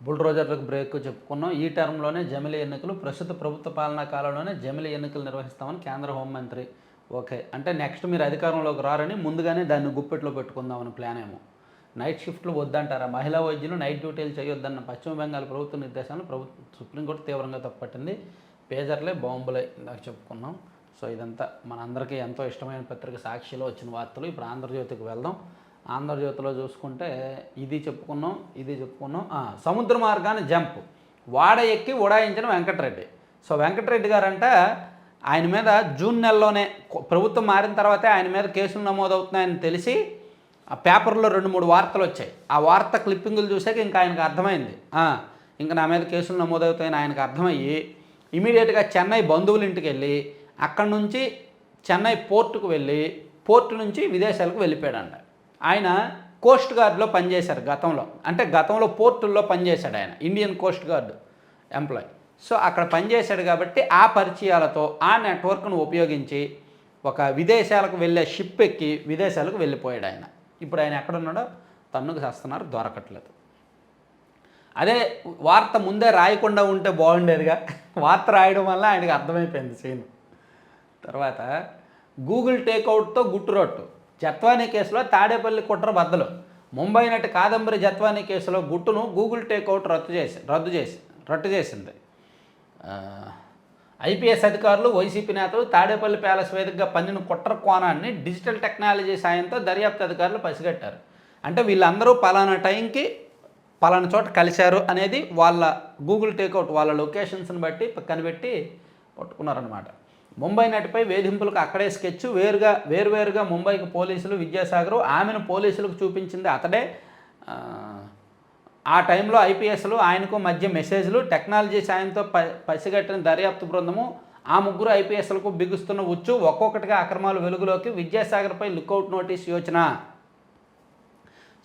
ఆ. బుల్డ్రోజర్లకు బ్రేక్ చెప్పుకున్నాం. ఈ టర్మ్లోనే జమిలి ఎన్నికలు ప్రస్తుత ప్రభుత్వ పాలనా కాలంలోనే జమిలి ఎన్నికలు నిర్వహిస్తామని కేంద్ర హోంమంత్రి ఓకే. అంటే నెక్స్ట్ మీరు అధికారంలోకి రారని ముందుగానే దాన్ని గుప్పెట్లో పెట్టుకుందామని ప్లాన్ ఏమో. నైట్ షిఫ్ట్లు వద్దంటారా? మహిళా వైద్యులు నైట్ డ్యూటీలు చేయొద్దన్న పశ్చిమ బెంగాల్ ప్రభుత్వ నిర్దేశాలను ప్రభుత్వం సుప్రీంకోర్టు తీవ్రంగా తప్పట్టింది పేజర్లే బాంబులే ఇందాక చెప్పుకున్నాం. సో ఇదంతా మనందరికీ ఎంతో ఇష్టమైన పత్రిక సాక్షిలో వచ్చిన వార్తలు. ఇప్పుడు ఆంధ్రజ్యోతికి వెళ్దాం. ఆంధ్రజ్యోతిలో చూసుకుంటే ఇది చెప్పుకున్నాం ఇది చెప్పుకున్నాం. సముద్ర మార్గాన్ని జంప్. వాడ ఎక్కి ఉడాయించిన వెంకటరెడ్డి. సో వెంకటరెడ్డి గారంట ఆయన మీద జూన్ నెలలోనే ప్రభుత్వం మారిన తర్వాతే ఆయన మీద కేసులు నమోదవుతున్నాయని తెలిసి ఆ పేపర్లో రెండు మూడు వార్తలు వచ్చాయి. ఆ వార్త క్లిప్పింగులు చూసాక ఇంకా ఆయనకు అర్థమైంది. ఇంకా నా మీద కేసులు నమోదవుతాయని ఆయనకు అర్థమయ్యి ఇమీడియట్గా చెన్నై బంధువుల ఇంటికి వెళ్ళి అక్కడి నుంచి చెన్నై పోర్టుకు వెళ్ళి పోర్టు నుంచి విదేశాలకు వెళ్ళిపోయాడంట. ఆయన కోస్ట్ గార్డులో పనిచేశారు గతంలో. అంటే గతంలో పోర్టుల్లో పనిచేశాడు ఆయన. Indian coast guard employee so అక్కడ పనిచేశాడు కాబట్టి ఆ పరిచయాలతో ఆ నెట్వర్క్ను ఉపయోగించి ఒక విదేశాలకు వెళ్ళే షిప్ ఎక్కి విదేశాలకు వెళ్ళిపోయాడు ఆయన. ఇప్పుడు ఆయన ఎక్కడున్నాడో తన్నుకు చేస్తున్నారు దొరకట్లేదు అదే వార్త ముందే రాయకుండా ఉంటే బాగుండేదిగా. వార్త రాయడం వల్ల ఆయనకు అర్థమైపోయింది సీన్. తర్వాత గూగుల్ టేక్అవుట్తో గుట్టురొట్టు. జత్వానీ కేసులో తాడేపల్లి కుట్ర బద్దలు. ముంబై నటి కాదంబరి జత్వానీ కేసులో గుట్టును గూగుల్ టేక్అవుట్ రద్దు చేసి రద్దు చేసి రద్దు చేసింది. ఐపీఎస్ అధికారులు వైసీపీ నేతలు తాడేపల్లి ప్యాలెస్ వేదికగా పన్నిన కుట్ర కోణాన్ని డిజిటల్ టెక్నాలజీ సాయంతో దర్యాప్తు అధికారులు పసిగట్టారు. అంటే వీళ్ళందరూ పలానా టైంకి పలానా చోట కలిశారు అనేది వాళ్ళ గూగుల్ టేక్అవుట్ వాళ్ళ లొకేషన్స్ని బట్టి కనిపెట్టి పట్టుకున్నారనమాట ముంబై నటిపై వేధింపులకు అక్కడే స్కెచ్. వేరుగా వేరువేరుగా ముంబైకి పోలీసులు విద్యాసాగర్ ఆమెను పోలీసులకు చూపించింది అతడే. ఆ, టైంలో ఐపీఎస్లు ఆయనకు మధ్య మెసేజ్లు టెక్నాలజీ సాయంతో ప పసిగట్టిన దర్యాప్తు బృందము ఆ ముగ్గురు ఐపీఎస్లకు బిగుస్తున్న ఉచ్చు ఒక్కొక్కటిగా అక్రమాలు వెలుగులోకి విద్యాసాగర్పై లుకౌట్ నోటీస్ యోచన.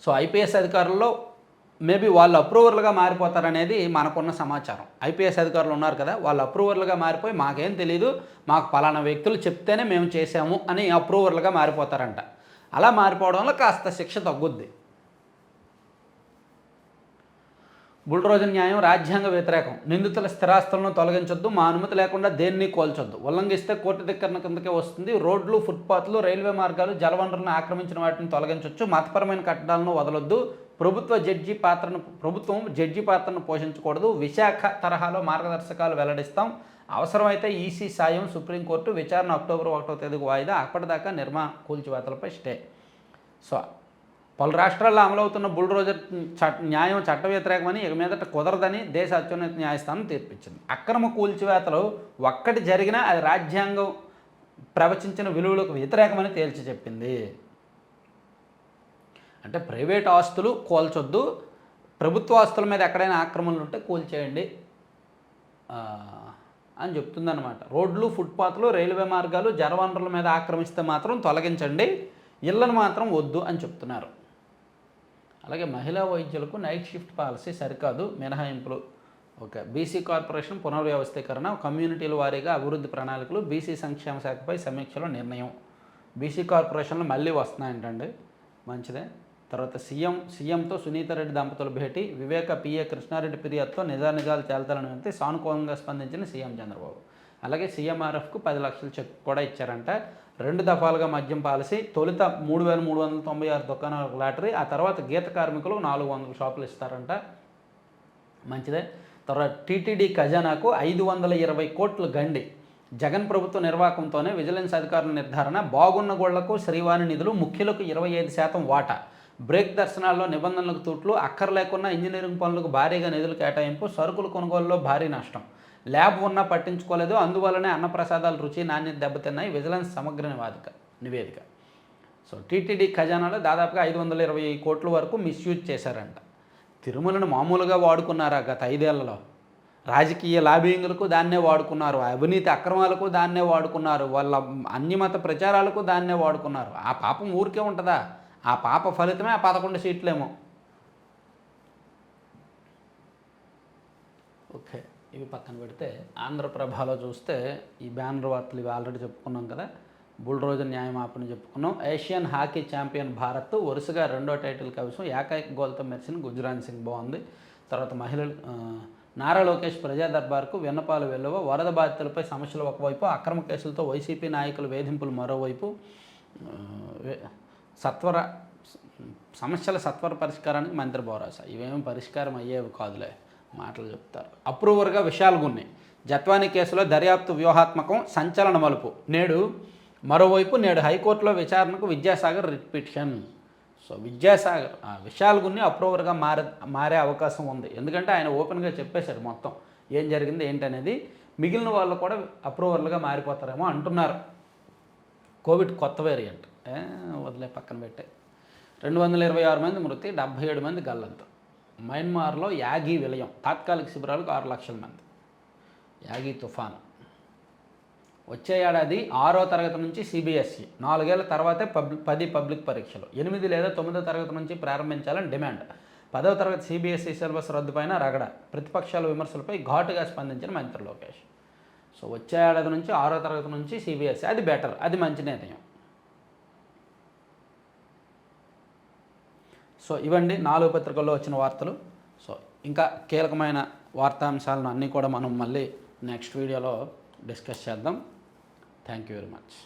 సో ఐపీఎస్ అధికారుల్లో మేబీ వాళ్ళు అప్రూవర్లుగా మారిపోతారనేది మనకున్న సమాచారం. ఐపీఎస్ అధికారులు ఉన్నారు కదా వాళ్ళు అప్రూవర్లుగా మారిపోయి మాకేం తెలియదు మాకు పలానా వ్యక్తులు చెప్తేనే మేము చేసాము అని అప్రూవర్లుగా మారిపోతారంట. అలా మారిపోవడంలో కాస్త శిక్ష తగ్గుద్ది. బుల్రోజు న్యాయం రాజ్యాంగ వ్యతిరేకం. నిందితుల స్థిరాస్తులను తొలగించొద్దు మా అనుమతి లేకుండా దేన్ని కోల్చొద్దు. ఉల్లంఘిస్తే కోర్టు ధిక్కరణ కిందకే వస్తుంది. రోడ్లు ఫుట్పాత్లు రైల్వే మార్గాలు జలవనరులను ఆక్రమించిన వాటిని తొలగించవచ్చు మతపరమైన కట్టడాలను వదలొద్దు. ప్రభుత్వ జడ్జి పాత్రను ప్రభుత్వం జడ్జి పాత్రను పోషించకూడదు. విశాఖ తరహాలో మార్గదర్శకాలు వెల్లడిస్తాం. అవసరమైతే ఈసీ సాయం సుప్రీంకోర్టు విచారణ అక్టోబర్ ఒకటో తేదీకి వాయిదా. అప్పటిదాకా నిర్మా కూల్చివేతలపై స్టే. సో పలు రాష్ట్రాల్లో అమలవుతున్న బుల్డోజర్ చట్ న్యాయం చట్ట వ్యతిరేకమని ఇక మీదట కుదరదని దేశ అత్యున్నత న్యాయస్థానం తీర్పిచ్చింది. అక్రమ కూల్చివేతలు ఒక్కటి జరిగినా అది రాజ్యాంగం ప్రవచించిన విలువలకు వ్యతిరేకమని తేల్చి చెప్పింది. అంటే ప్రైవేట్ ఆస్తులు కూల్చొద్దు ప్రభుత్వ ఆస్తుల మీద ఎక్కడైనా ఆక్రమణలు ఉంటే కూల్చేయండి అని చెప్తుందన్నమాట. రోడ్లు ఫుట్పాత్లు రైల్వే మార్గాలు జలవనరుల మీద ఆక్రమిస్తే మాత్రం తొలగించండి ఇళ్ళను మాత్రం వద్దు అని చెప్తున్నారు. అలాగే మహిళా వైద్యులకు నైట్ షిఫ్ట్ పాలసీ సరికాదు మినహాయింపులు. ఓకే బీసీ కార్పొరేషన్ పునర్వ్యవస్థీకరణ కమ్యూనిటీల వారీగా అభివృద్ధి ప్రణాళికలు బీసీ సంక్షేమ శాఖపై సమీక్షలో నిర్ణయం. బీసీ కార్పొరేషన్లు మళ్ళీ వస్తున్నాయంటండి. మంచిదే. తర్వాత సీఎం సీఎంతో సునీతారెడ్డి దంపతుల భేటీ వివేక పిఏ కృష్ణారెడ్డి ఫిర్యాదుతో నిజానిజాలు తేల్తాలని వెళ్తే సానుకూలంగా స్పందించిన సీఎం చంద్రబాబు. అలాగే సీఎంఆర్ఎఫ్కు పది లక్షల చెక్ కూడా ఇచ్చారంట. రెండు దఫాలుగా మద్యం పాలసీ తొలుత మూడు వేల మూడు వందల తొంభై ఆరు దుకాణాలకు లాటరీ ఆ తర్వాత గీత కార్మికులు నాలుగు వందల షాపులు ఇస్తారంట. మంచిదే. తర్వాత టీటీడీ ఖజానాకు ఐదు వందల ఇరవై కోట్లు గండి. జగన్ ప్రభుత్వ నిర్వాహకంతోనే విజిలెన్స్ అధికారుల నిర్ధారణ బాగున్న గోళ్ళకు శ్రీవాణి నిధులు ముఖ్యులకు ఇరవై ఐదు శాతం వాటా. బ్రేక్ దర్శనాల్లో నిబంధనలకు తూట్లు అక్కర్లేకున్న ఇంజనీరింగ్ పనులకు భారీగా నిధులు కేటాయింపు సరుకులు కొనుగోలులో భారీ నష్టం. ల్యాబ్ ఉన్నా పట్టించుకోలేదు. అందువలనే అన్నప్రసాదాల రుచి నాణ్యత దెబ్బతిన్నాయి. విజిలెన్స్ సమగ్ర నివాదిక నివేదిక. సో టీటీడీ ఖజానాలో దాదాపుగా ఐదు వందల ఇరవై కోట్ల వరకు మిస్యూజ్ చేశారంట. తిరుమలను మామూలుగా వాడుకున్నారా గత ఐదేళ్ళలో? రాజకీయ లాబింగ్లకు దాన్నే వాడుకున్నారు. అవినీతి అక్రమాలకు దాన్నే వాడుకున్నారు. వాళ్ళ అన్యమత ప్రచారాలకు దాన్నే వాడుకున్నారు. ఆ పాపం ఊరికే ఉంటుందా? ఆ పాప ఫలితమే ఆ పదకొండు సీట్లేమో. ఓకే. ఇవి పక్కన పెడితే ఆంధ్రప్రభలో చూస్తే ఈ బ్యానర్ వార్తలు ఇవి ఆల్రెడీ చెప్పుకున్నాం కదా. బుల్రోజు న్యాయం ఆపని చెప్పుకున్నాం. ఏషియన్ హాకీ ఛాంపియన్ భారత్ వరుసగా రెండో టైటిల్ కవిసం ఏకైక గోల్తో మెరిసిన గుజరాన్ సింగ్ బాగుంది. తర్వాత మహిళలు నారా లోకేష్ ప్రజా దర్బార్కు విన్నపాలు వెల్లువ వరద బాధితులపై సమస్యలు ఒకవైపు అక్రమ కేసులతో వైసీపీ నాయకుల వేధింపులు మరోవైపు సత్వర సమస్యల సత్వర పరిష్కారానికి మంత్రి బోరాస ఇవేమి పరిష్కారం అయ్యేవి కాదులే. మాటలు చెప్తారు. అప్రూవర్గా విషయాలు ఉన్నాయి జత్వాని కేసులో దర్యాప్తు వ్యూహాత్మకం సంచలన మలుపు. నేడు మరోవైపు నేడు హైకోర్టులో విచారణకు Vidyasagar writ petition so Vidyasagar ఆ గున్ని అప్రూవర్గా మారే మారే అవకాశం ఉంది. ఎందుకంటే ఆయన ఓపెన్గా చెప్పేశారు మొత్తం. ఏం జరిగింది ఏంటనేది. మిగిలిన వాళ్ళు కూడా అప్రూవర్లుగా మారిపోతారేమో అంటున్నారు. కోవిడ్ కొత్త వేరియంట్. వదిలే పక్కన పెట్టే. రెండు వందల ఇరవై ఆరు మంది మృతి డెబ్బై ఏడు మంది గల్లంతా. మయన్మార్లో యాగి విలయం తాత్కాలిక శిబిరాలకు ఆరు లక్షల మంది. యాగి తుఫాను. వచ్చే ఏడాది ఆరో తరగతి నుంచి సిబిఎస్ఈ. నాలుగేళ్ళ తర్వాతే పబ్లిక్ పది పబ్లిక్ పరీక్షలు. ఎనిమిది లేదా తొమ్మిదో తరగతి నుంచి ప్రారంభించాలని డిమాండ్. పదవ తరగతి సిబిఎస్ఈ సిలబస్ రద్దుపైన రగడ. ప్రతిపక్షాల విమర్శలపై ఘాటుగా స్పందించిన మంత్రి లోకేష్. సో వచ్చే ఏడాది నుంచి ఆరో తరగతి నుంచి సిబిఎస్ఈ. అది బెటర్. అది మంచి నిర్ణయం. సో ఇవండి నాలుగు పత్రికల్లో వచ్చిన వార్తలు. సో ఇంకా కీలకమైన వార్తాంశాలను అన్నీ కూడా మనం మళ్ళీ నెక్స్ట్ వీడియోలో డిస్కస్ చేద్దాం. Thank you very much